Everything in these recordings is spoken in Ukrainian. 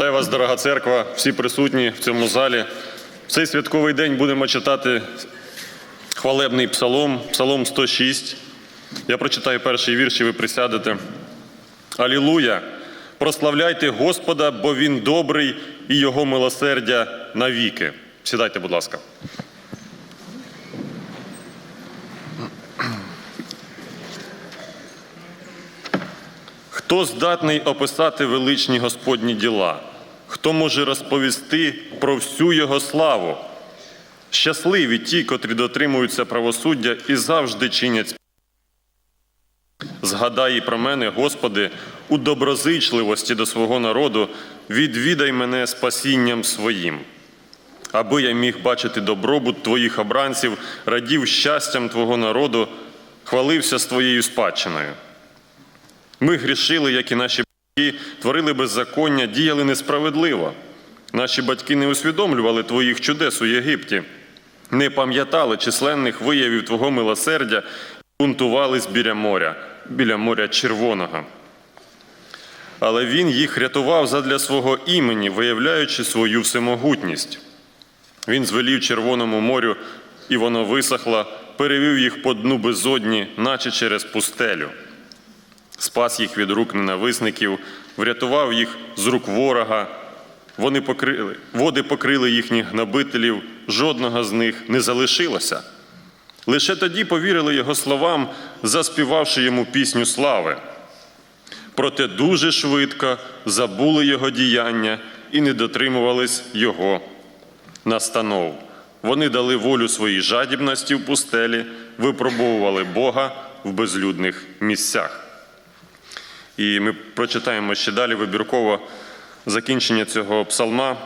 Вітаю вас, дорога церква, всі присутні в цьому залі. В цей святковий день будемо читати хвалебний псалом, псалом 106. Я прочитаю перший вірш, і ви присядете. Алілуя! Прославляйте Господа, бо Він добрий і Його милосердя навіки. Сідайте, будь ласка. Хто здатний описати величні Господні діла? Хто може розповісти про всю Його славу? Щасливі ті, котрі дотримуються правосуддя і завжди чинять. Згадай про мене, Господи, у доброзичливості до свого народу, відвідай мене спасінням своїм, аби я міг бачити добробут Твоїх обранців, радів щастям Твого народу, хвалився з Твоєю спадщиною. Ми грішили, як і наші батьки, творили беззаконня, діяли несправедливо. Наші батьки не усвідомлювали Твоїх чудес у Єгипті, не пам'ятали численних виявів Твого милосердя бунтувались біля моря, біля моря Червоного. Але Він їх рятував задля свого імені, виявляючи свою всемогутність. Він звелів Червоному морю, і воно висохло, перевів їх по дну безодні, наче через пустелю спас їх від рук ненависників, врятував їх з рук ворога. Вони покрили, води покрили їхніх гнобителів, жодного з них не залишилося. Лише тоді повірили його словам, заспівавши йому пісню слави. Проте дуже швидко забули його діяння і не дотримувались його настанов. Вони дали волю своїй жадібності в пустелі, випробовували Бога в безлюдних місцях. І ми прочитаємо ще далі вибірково закінчення цього псалма.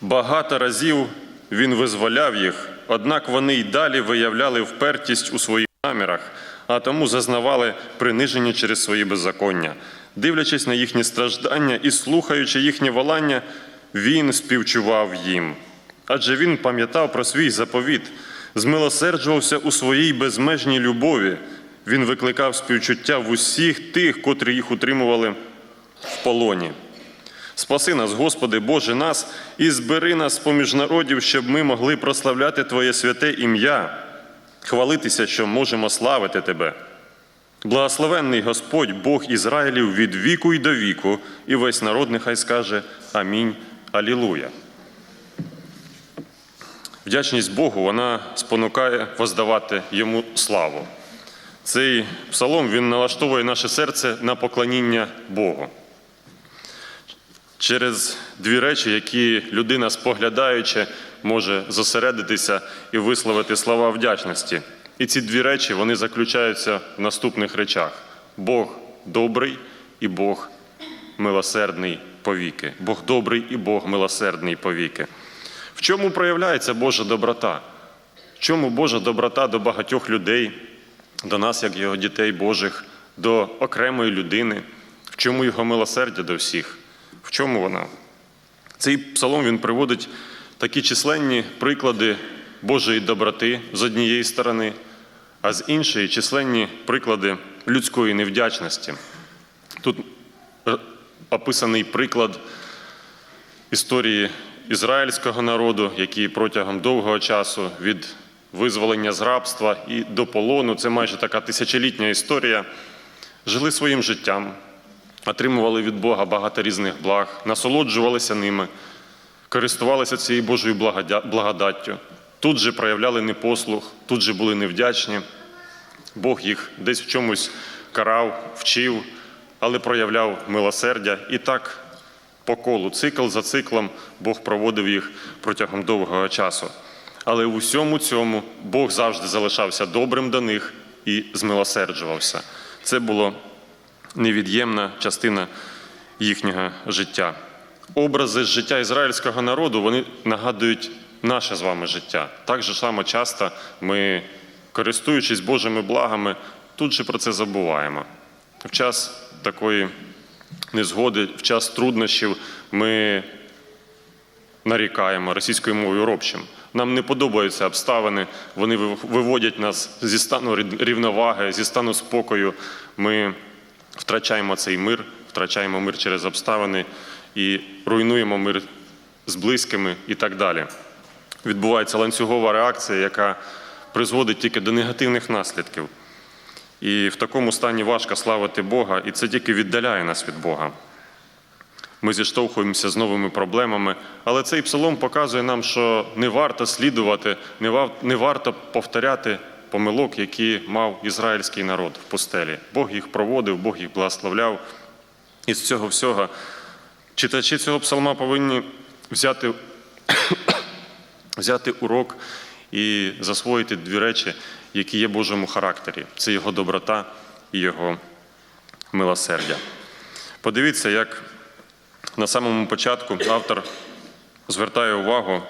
Багато разів він визволяв їх, однак вони й далі виявляли впертість у своїх намірах, а тому зазнавали приниження через свої беззаконня. Дивлячись на їхні страждання і слухаючи їхнє волання, він співчував їм. Адже він пам'ятав про свій заповіт, змилосерджувався у своїй безмежній любові. Він викликав співчуття в усіх тих, котрі їх утримували в полоні. Спаси нас, Господи, Боже нас, і збери нас поміж народів, щоб ми могли прославляти Твоє святе ім'я, хвалитися, що можемо славити Тебе. Благословенний Господь, Бог Ізраїлів від віку й до віку, і весь народ нехай скаже Амінь. Алілуя. Вдячність Богу вона спонукає воздавати йому славу. Цей псалом він налаштовує наше серце на поклоніння Богу. Через дві речі, які людина, споглядаючи, може зосередитися і висловити слова вдячності. І ці дві речі вони заключаються в наступних речах: Бог добрий і Бог милосердний повіки. Бог добрий і Бог милосердний повіки. В чому проявляється Божа доброта? В чому Божа доброта до багатьох людей? До нас, як його дітей Божих, до окремої людини, в чому його милосердя до всіх, в чому вона? Цей псалом він приводить такі численні приклади Божої доброти з однієї сторони, а з іншої численні приклади людської невдячності. Тут описаний приклад історії ізраїльського народу, який протягом довгого часу від визволення з рабства і до полону. Це майже така тисячолітня історія. Жили своїм життям, отримували від Бога багато різних благ, насолоджувалися ними, користувалися цією Божою благодаттю. Тут же проявляли непослух, тут же були невдячні. Бог їх десь в чомусь карав, вчив, але проявляв милосердя. І так по колу, цикл за циклом, Бог проводив їх протягом довгого часу. Але в усьому цьому Бог завжди залишався добрим до них і змилосерджувався. Це була невід'ємна частина їхнього життя. Образи життя ізраїльського народу вони нагадують наше з вами життя. Так же само часто ми, користуючись Божими благами, тут же про це забуваємо. В час такої незгоди, в час труднощів ми нарікаємо російською мовою робчим. Нам не подобаються обставини, вони виводять нас зі стану рівноваги, зі стану спокою. Ми втрачаємо цей мир, втрачаємо мир через обставини і руйнуємо мир з близькими і так далі. Відбувається ланцюгова реакція, яка призводить тільки до негативних наслідків. І в такому стані важко славити Бога, і це тільки віддаляє нас від Бога. Ми зіштовхуємося з новими проблемами, але цей псалом показує нам, що не варто слідувати, не вар- не варто повторяти помилок, які мав ізраїльський народ в пустелі. Бог їх проводив, Бог їх благословляв. І з цього всього читачі цього псалма повинні взяти, взяти урок і засвоїти дві речі, які є Божому характері. Це його доброта і його милосердя. Подивіться, як на самому початку автор звертає увагу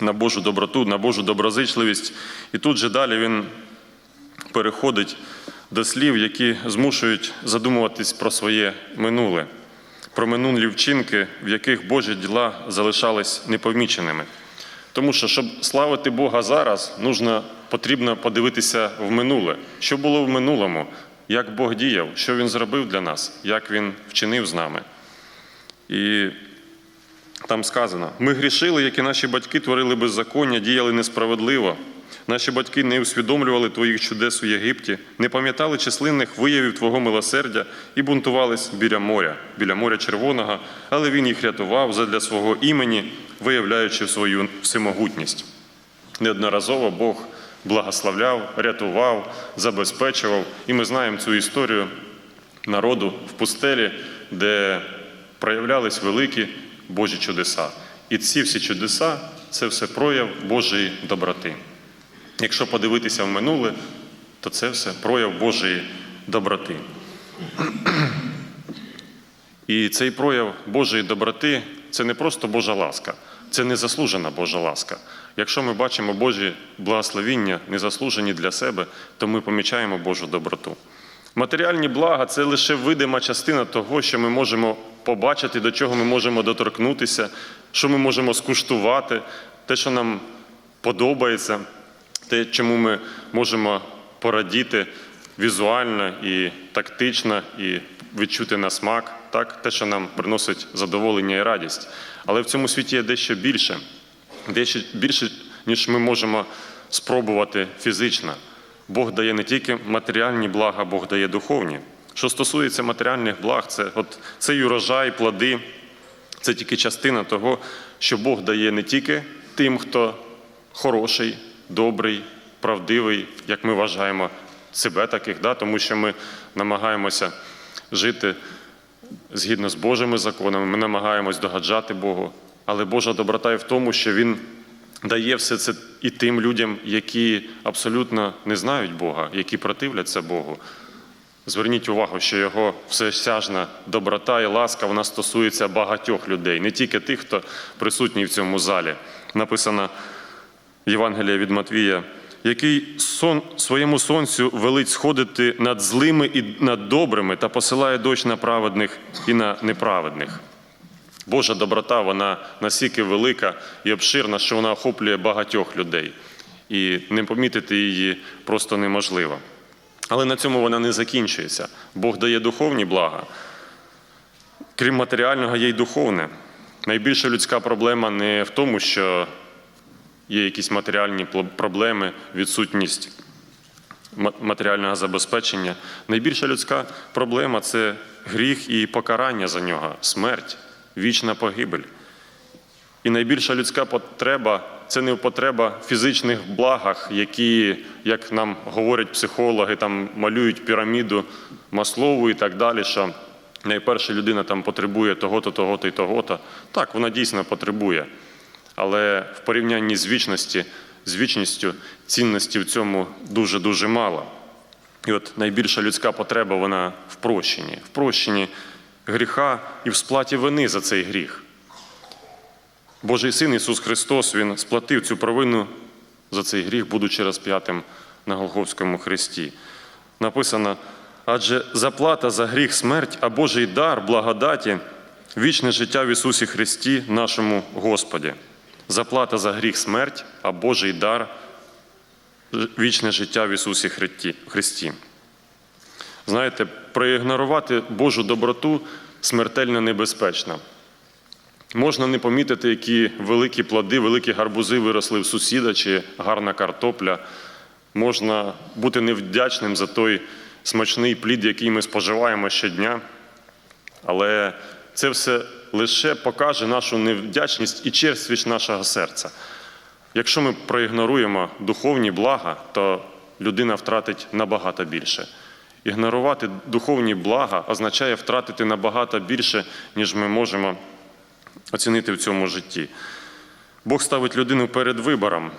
на Божу доброту, на Божу доброзичливість, і тут же далі він переходить до слів, які змушують задумуватись про своє минуле, про минулі вчинки, в яких Божі діла залишались непоміченими. Тому що, щоб славити Бога зараз, нужно, потрібно подивитися в минуле, що було в минулому, як Бог діяв, що Він зробив для нас, як Він вчинив з нами. І там сказано: ми грішили, як і наші батьки творили беззаконня, діяли несправедливо. Наші батьки не усвідомлювали твоїх чудес у Єгипті, не пам'ятали численних виявів Твого милосердя і бунтувались біля моря, біля моря Червоного, але він їх рятував задля свого імені, виявляючи свою всемогутність. Неодноразово Бог благословляв, рятував, забезпечував. І ми знаємо цю історію народу в пустелі, де проявлялись великі Божі чудеса. І ці всі чудеса це все прояв Божої доброти. Якщо подивитися в минуле, то це все прояв Божої доброти. І цей прояв Божої доброти це не просто Божа ласка, це незаслужена Божа ласка. Якщо ми бачимо Божі благословіння, незаслужені для себе, то ми помічаємо Божу доброту. Матеріальні блага це лише видима частина того, що ми можемо побачити, до чого ми можемо доторкнутися, що ми можемо скуштувати, те, що нам подобається, те, чому ми можемо порадіти візуально і тактично, і відчути на смак, так? те, що нам приносить задоволення і радість. Але в цьому світі є дещо більше, дещо більше, ніж ми можемо спробувати фізично. Бог дає не тільки матеріальні блага, Бог дає духовні. Що стосується матеріальних благ, це от цей урожай, плоди, це тільки частина того, що Бог дає не тільки тим, хто хороший, добрий, правдивий, як ми вважаємо себе таких, да? тому що ми намагаємося жити згідно з Божими законами, ми намагаємось догаджати Богу. Але Божа доброта і в тому, що Він дає все це і тим людям, які абсолютно не знають Бога, які противляться Богу. Зверніть увагу, що його всесяжна доброта і ласка вона стосується багатьох людей, не тільки тих, хто присутній в цьому залі. Написано Євангелія від Матвія, який сон своєму сонцю велить сходити над злими і над добрими та посилає дощ на праведних і на неправедних. Божа доброта, вона настільки велика і обширна, що вона охоплює багатьох людей. І не помітити її просто неможливо. Але на цьому вона не закінчується. Бог дає духовні блага. Крім матеріального, є й духовне. Найбільша людська проблема не в тому, що є якісь матеріальні проблеми, відсутність матеріального забезпечення. Найбільша людська проблема це гріх і покарання за нього, смерть, вічна погибель. І найбільша людська потреба це не потреба в фізичних благах, які, як нам говорять психологи, там малюють піраміду Маслову і так далі. що найперше людина там потребує того-то, того-то і того-то. Так, вона дійсно потребує. Але в порівнянні з вічності, з вічністю цінності в цьому дуже-дуже мало. І от найбільша людська потреба вона в прощенні, в прощенні гріха і в сплаті вини за цей гріх. Божий син Ісус Христос Він сплатив цю провину за цей гріх, будучи розп'ятим на Голговському хресті. Написано, адже заплата за гріх смерть, а Божий дар благодаті, вічне життя в Ісусі Христі, нашому Господі. Заплата за гріх смерть, а Божий дар вічне життя в Ісусі Христі. Знаєте, проігнорувати Божу доброту смертельно небезпечно. Можна не помітити, які великі плоди, великі гарбузи виросли в сусіда чи гарна картопля. Можна бути невдячним за той смачний плід, який ми споживаємо щодня. Але це все лише покаже нашу невдячність і черствість нашого серця. Якщо ми проігноруємо духовні блага, то людина втратить набагато більше. Ігнорувати духовні блага означає втратити набагато більше, ніж ми можемо оцінити в цьому житті. Бог ставить людину перед вибором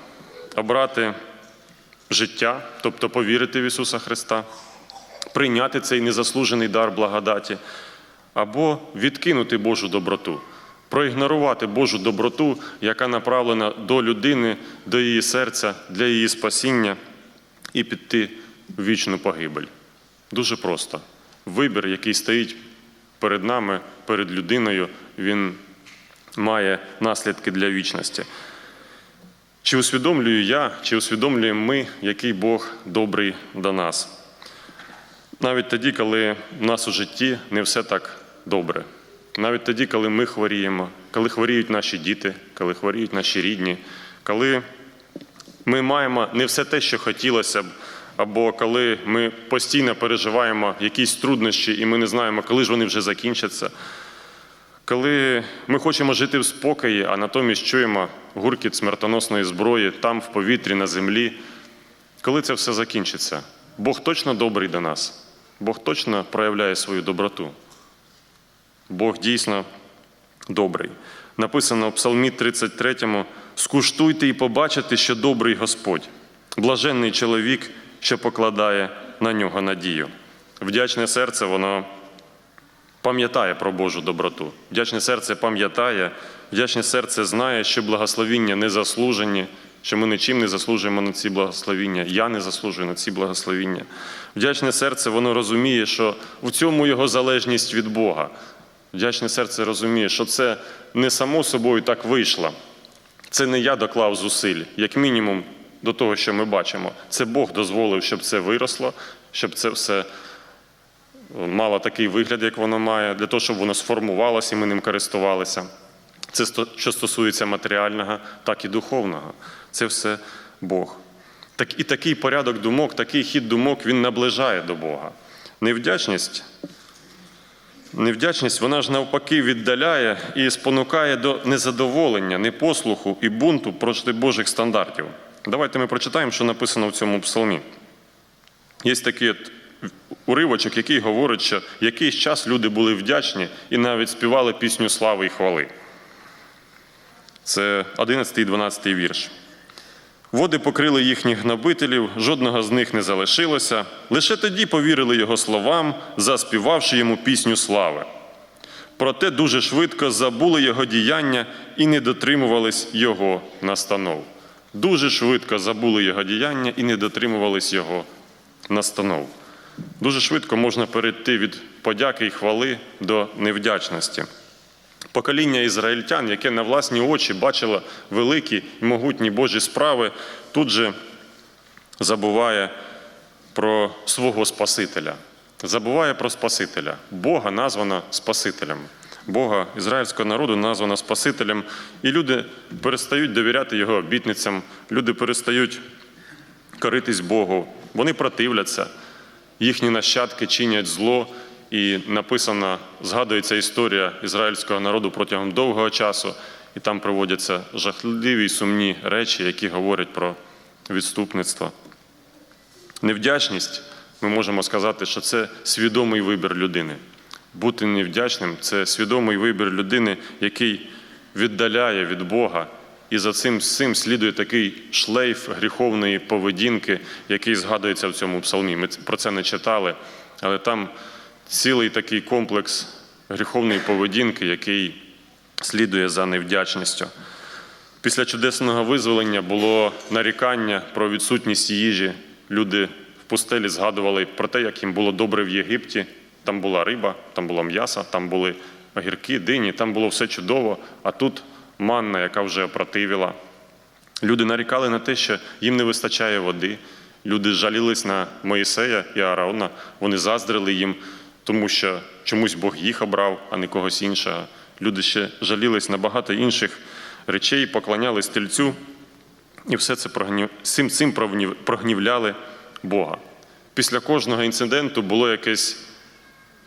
обрати життя, тобто повірити в Ісуса Христа, прийняти цей незаслужений дар благодаті, або відкинути Божу доброту, проігнорувати Божу доброту, яка направлена до людини, до її серця, для її спасіння, і піти в вічну погибель. Дуже просто. Вибір, який стоїть перед нами, перед людиною, він має наслідки для вічності. Чи усвідомлюю я, чи усвідомлюємо ми, який Бог добрий до нас? Навіть тоді, коли в нас у житті не все так добре. Навіть тоді, коли ми хворіємо, коли хворіють наші діти, коли хворіють наші рідні, коли ми маємо не все те, що хотілося б, або коли ми постійно переживаємо якісь труднощі, і ми не знаємо, коли ж вони вже закінчаться. Коли ми хочемо жити в спокої, а натомість чуємо гуркіт смертоносної зброї там, в повітрі, на землі, коли це все закінчиться? Бог точно добрий до нас, Бог точно проявляє свою доброту. Бог дійсно добрий. Написано в Псалмі 33: скуштуйте і побачите, що добрий Господь, блаженний чоловік, що покладає на нього надію. Вдячне серце, воно пам'ятає про Божу доброту. Вдячне серце пам'ятає, вдячне серце знає, що благословіння не заслужені, що ми нічим не заслужуємо на ці благословіння. Я не заслужую на ці благословіння. Вдячне серце, воно розуміє, що в цьому його залежність від Бога. Вдячне серце розуміє, що це не само собою так вийшло. Це не я доклав зусиль, як мінімум, до того, що ми бачимо. Це Бог дозволив, щоб це виросло, щоб це все мало такий вигляд, як воно має, для того, щоб воно сформувалося і ми ним користувалися. Це що стосується матеріального, так і духовного. Це все Бог. Так, і такий порядок думок, такий хід думок, він наближає до Бога. Невдячність, невдячність, вона ж навпаки віддаляє і спонукає до незадоволення, непослуху і бунту проти Божих стандартів. Давайте ми прочитаємо, що написано в цьому псалмі. Є такий уривочок, який говорить, що якийсь час люди були вдячні і навіть співали пісню слави і хвали. Це 11 і 12 вірш. Води покрили їхніх гнобителів, жодного з них не залишилося. Лише тоді повірили його словам, заспівавши йому пісню слави. Проте дуже швидко забули його діяння і не дотримувались його настанов. Дуже швидко забули його діяння і не дотримувались його настанов. Дуже швидко можна перейти від подяки і хвали до невдячності. Покоління ізраїльтян, яке на власні очі бачило великі і могутні Божі справи, тут же забуває про свого Спасителя. Забуває про Спасителя. Бога названо Спасителем. Бога ізраїльського народу названо Спасителем, і люди перестають довіряти його обітницям, люди перестають коритись Богу, вони противляться, їхні нащадки чинять зло, і написана, згадується історія ізраїльського народу протягом довгого часу, і там проводяться жахливі й сумні речі, які говорять про відступництво. Невдячність, ми можемо сказати, що це свідомий вибір людини. Бути невдячним це свідомий вибір людини, який віддаляє від Бога. І за цим всім слідує такий шлейф гріховної поведінки, який згадується в цьому псалмі. Ми про це не читали, але там цілий такий комплекс гріховної поведінки, який слідує за невдячністю. Після чудесного визволення було нарікання про відсутність їжі. Люди в пустелі згадували про те, як їм було добре в Єгипті. Там була риба, там було м'ясо, там були огірки, дині, там було все чудово, а тут манна, яка вже опротивіла. Люди нарікали на те, що їм не вистачає води. Люди жалілись на Моїсея і Аарона, вони заздрили їм, тому що чомусь Бог їх обрав, а не когось іншого. Люди ще жалілись на багато інших речей, поклонялись тельцю, і все це прогнів... цим прогнівляли Бога. Після кожного інциденту було якесь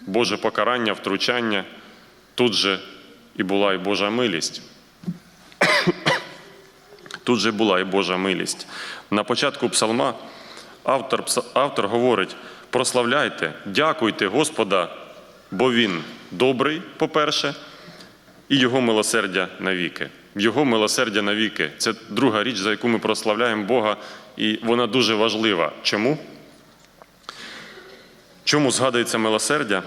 Боже покарання, втручання. Тут же і була і Божа милість. Тут же була і Божа милість. На початку псалма автор, автор говорить: прославляйте, дякуйте Господа, бо Він добрий, по-перше, і Його милосердя навіки. Його милосердя навіки. Це друга річ, за яку ми прославляємо Бога, і вона дуже важлива. Чому? Чому згадується милосердя?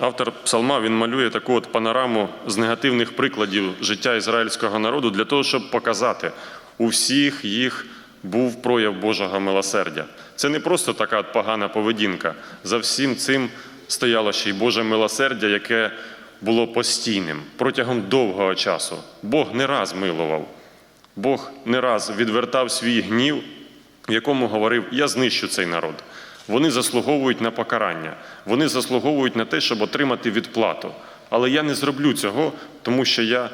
Автор псалма він малює таку от панораму з негативних прикладів життя ізраїльського народу для того, щоб показати, у всіх їх був прояв Божого милосердя. Це не просто така от погана поведінка. За всім цим стояло ще й Боже милосердя, яке було постійним протягом довгого часу. Бог не раз милував. Бог не раз відвертав свій гнів, в якому говорив: Я знищу цей народ. Вони заслуговують на покарання, вони заслуговують на те, щоб отримати відплату. Але я не зроблю цього, тому що я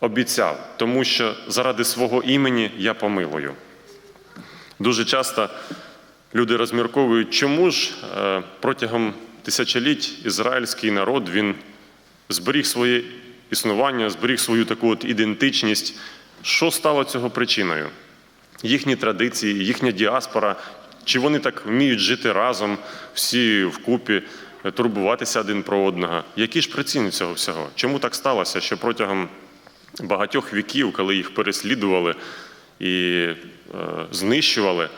обіцяв, тому що заради свого імені я помилую. Дуже часто люди розмірковують, чому ж е, протягом тисячоліть ізраїльський народ він зберіг своє існування, зберіг свою таку от ідентичність. Що стало цього причиною? Їхні традиції, їхня діаспора, чи вони так вміють жити разом, всі вкупі, е, турбуватися один про одного? Які ж причини цього всього? Чому так сталося, що протягом багатьох віків, коли їх переслідували і е, знищували,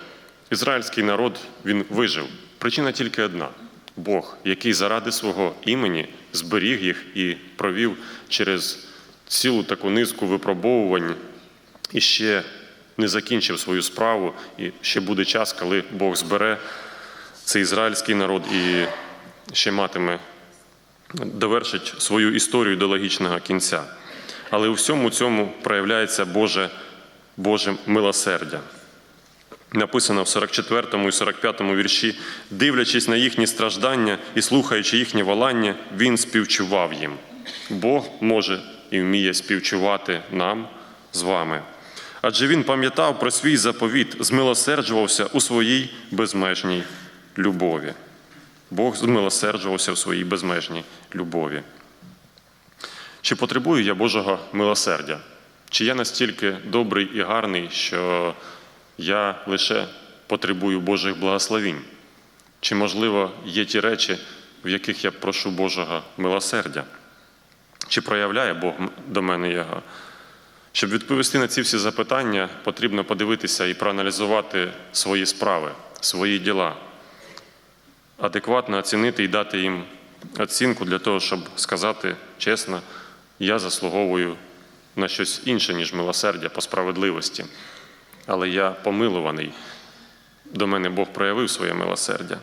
ізраїльський народ він вижив? Причина тільки одна: Бог, який заради свого імені зберіг їх і провів через цілу таку низку випробовувань і ще не закінчив свою справу, і ще буде час, коли Бог збере цей ізраїльський народ і ще матиме, довершить свою історію до логічного кінця. Але у всьому цьому проявляється Боже, Боже милосердя. Написано в 44 і 45 вірші, дивлячись на їхні страждання і слухаючи їхнє волання, він співчував їм. Бог може і вміє співчувати нам з вами. Адже він пам'ятав про свій заповіт, змилосерджувався у своїй безмежній любові. Бог змилосерджувався в своїй безмежній любові. Чи потребую я Божого милосердя? Чи я настільки добрий і гарний, що я лише потребую Божих благословінь? Чи, можливо, є ті речі, в яких я прошу Божого милосердя? Чи проявляє Бог до мене його? Щоб відповісти на ці всі запитання, потрібно подивитися і проаналізувати свої справи, свої діла, адекватно оцінити і дати їм оцінку для того, щоб сказати чесно, я заслуговую на щось інше, ніж милосердя по справедливості. Але я помилуваний. До мене Бог проявив своє милосердя.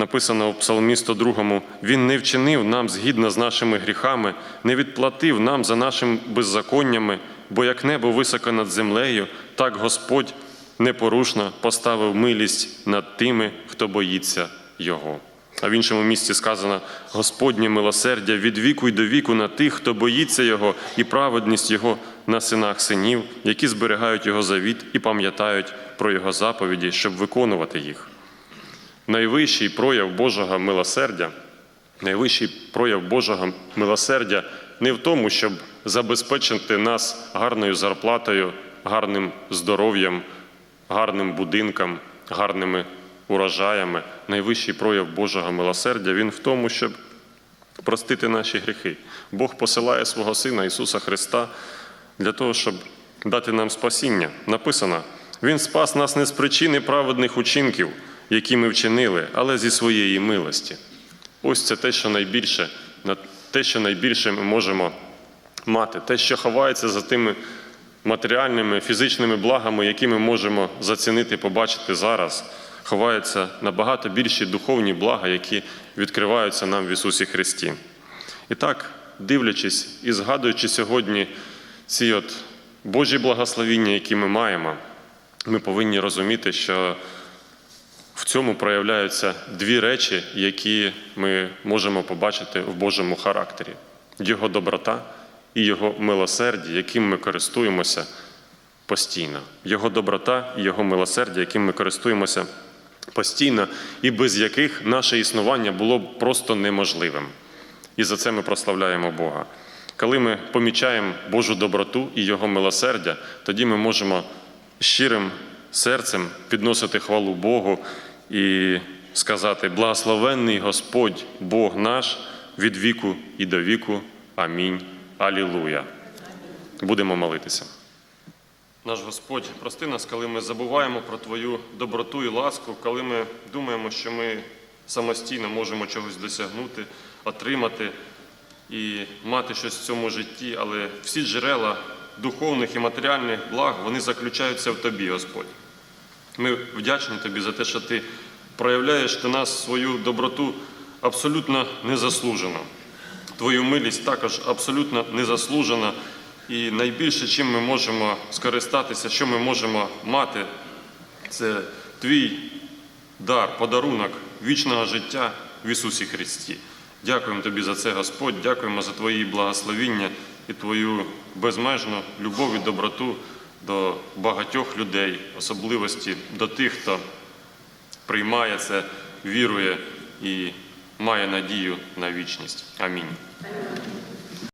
Написано в Псалмі 102, Він не вчинив нам згідно з нашими гріхами, не відплатив нам за нашими беззаконнями, бо як небо високо над землею, так Господь непорушно поставив милість над тими, хто боїться Його. А в іншому місці сказано: Господнє милосердя від віку й до віку на тих, хто боїться Його, і праведність Його на синах синів, які зберігають Його завіт і пам'ятають про Його заповіді, щоб виконувати їх найвищий прояв Божого милосердя, найвищий прояв Божого милосердя не в тому, щоб забезпечити нас гарною зарплатою, гарним здоров'ям, гарним будинком, гарними урожаями. Найвищий прояв Божого милосердя він в тому, щоб простити наші гріхи. Бог посилає свого Сина Ісуса Христа для того, щоб дати нам спасіння. Написано, Він спас нас не з причини праведних учинків, які ми вчинили, але зі своєї милості. Ось це те, що найбільше, те, що найбільше ми можемо мати, те, що ховається за тими матеріальними, фізичними благами, які ми можемо зацінити, побачити зараз, ховаються набагато більші духовні блага, які відкриваються нам в Ісусі Христі. І так, дивлячись і згадуючи сьогодні ці от Божі благословіння, які ми маємо, ми повинні розуміти, що в цьому проявляються дві речі, які ми можемо побачити в Божому характері. Його доброта і Його милосердя, яким ми користуємося постійно. Його доброта і Його милосердя, яким ми користуємося постійно, і без яких наше існування було б просто неможливим. І за це ми прославляємо Бога. Коли ми помічаємо Божу доброту і Його милосердя, тоді ми можемо щирим серцем підносити хвалу Богу і сказати: Благословенний Господь, Бог наш, від віку і до віку. Амінь. Алілуя. Будемо молитися. Наш Господь, прости нас, коли ми забуваємо про Твою доброту і ласку, коли ми думаємо, що ми самостійно можемо чогось досягнути, отримати і мати щось в цьому житті, але всі джерела духовних і матеріальних благ вони заключаються в Тобі, Господь. Ми вдячні Тобі за те, що Ти проявляєш до нас свою доброту абсолютно незаслужено. Твою милість також абсолютно незаслужена. І найбільше, чим ми можемо скористатися, що ми можемо мати, це твій дар, подарунок вічного життя в Ісусі Христі. Дякуємо Тобі за це, Господь, дякуємо за Твої благословіння і Твою безмежну любов і доброту до багатьох людей, особливості до тих, хто приймає це, вірує і має надію на вічність. Амінь.